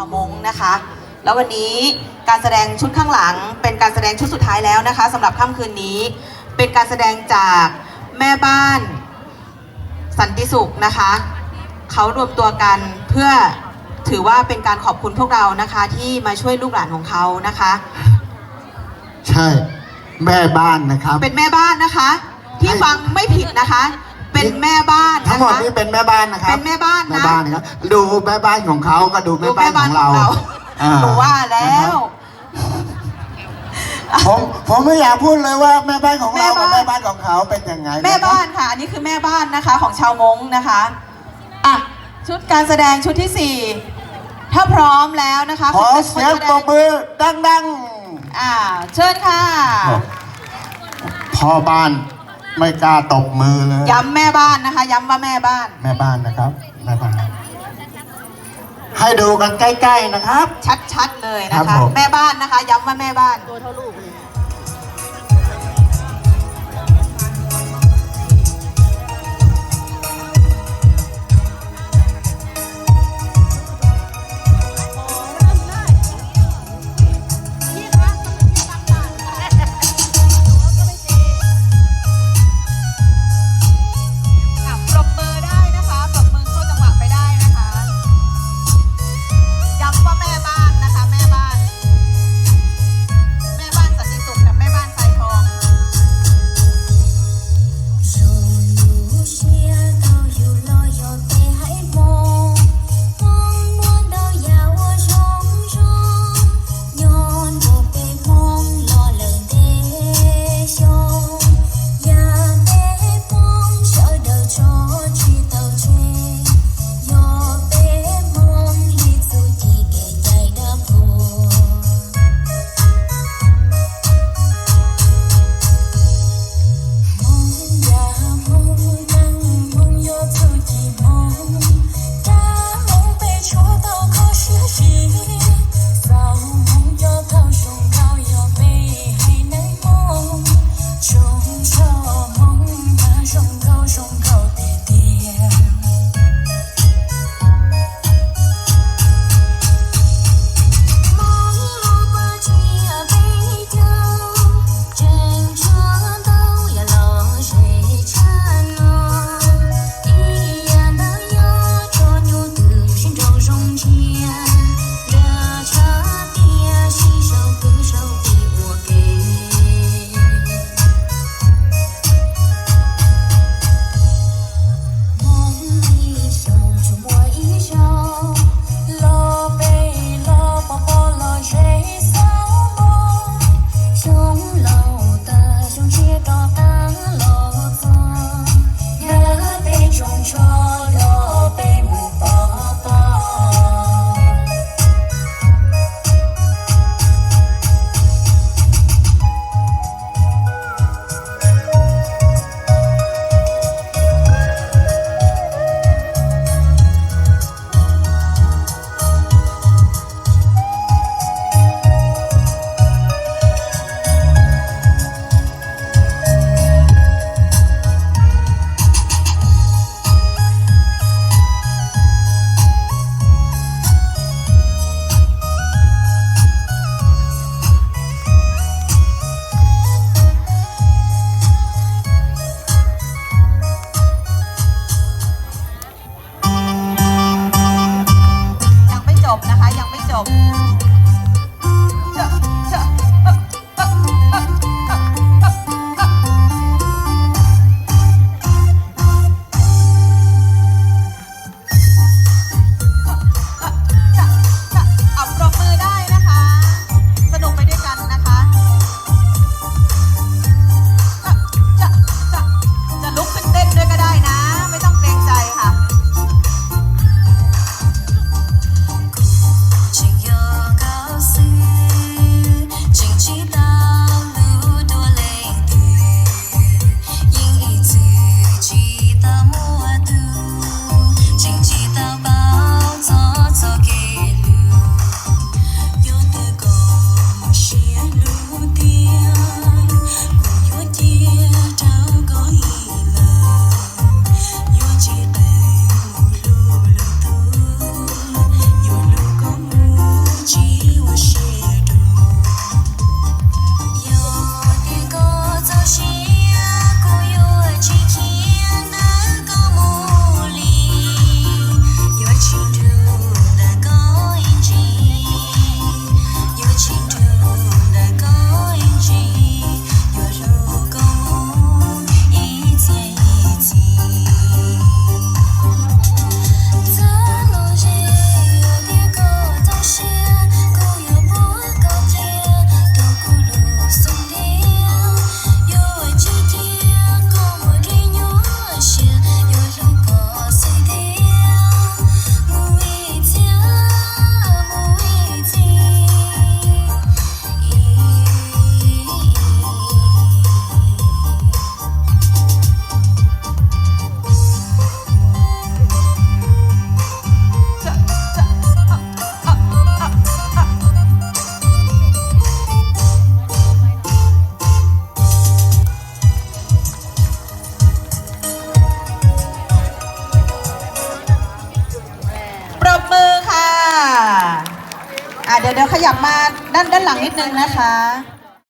าวมงนะคะ แล้ววันนี้การแสดงชุดข้างหลัง เป็นการแสดงชุดสุดท้ายแล้วนะคะสำหรับค่ำคืนนี้ เป็นการแสดงจากแม่บ้านสันติสุขนะคะเขารวมตัวกันเพื่อถือว่าเป็นการขอบคุณพวกเรานะคะที่มาช่วยลูกหลานของเขานะคะ ใช่ แม่บ้านนะครับ เป็นแม่บ้านนะคะ ที่ให้ฟังไม่ผิดนะคะ เป็นแม่บ้านทั้งนะหมดคะนี้เป็นแม่บ้านนะครับเป็นแม่บ้านนะแม่บ้านนะครับดูแม่บ้านของเขาก็ดูแม่ดูบ้านของเราอ่หนูว่าแล้นะควรับผมผมไม่อยากพูดเลยว่าแม่บ้านของเรากับแม่แม่บ้านบ้านของเขาเป็นยังไงะครับแม่บ้านค่ะ อันนี้คือแม่บ้านนะคะของชาวมงนะคะอะชุดการแสดงชุดที่สี่ถ้าพร้อมแล้วนะคะขอคุณเสียงคนแสดปรบมือดังอ่าเชิญค่ะๆพ่อบ้าน ไม่กล้าตบมือเลย ย้ำแม่บ้านนะคะ ย้ำว่าแม่บ้าน แม่บ้านนะครับแม่บ้านให้ดูกันใกล้ๆนะครับ ชัดๆเลยนะครัคะ บผม แม่บ้านนะคะ ย้ำว่าแม่บ้านอะ ยั ยับมาด้านด้านหลังนิดนึงนะคะ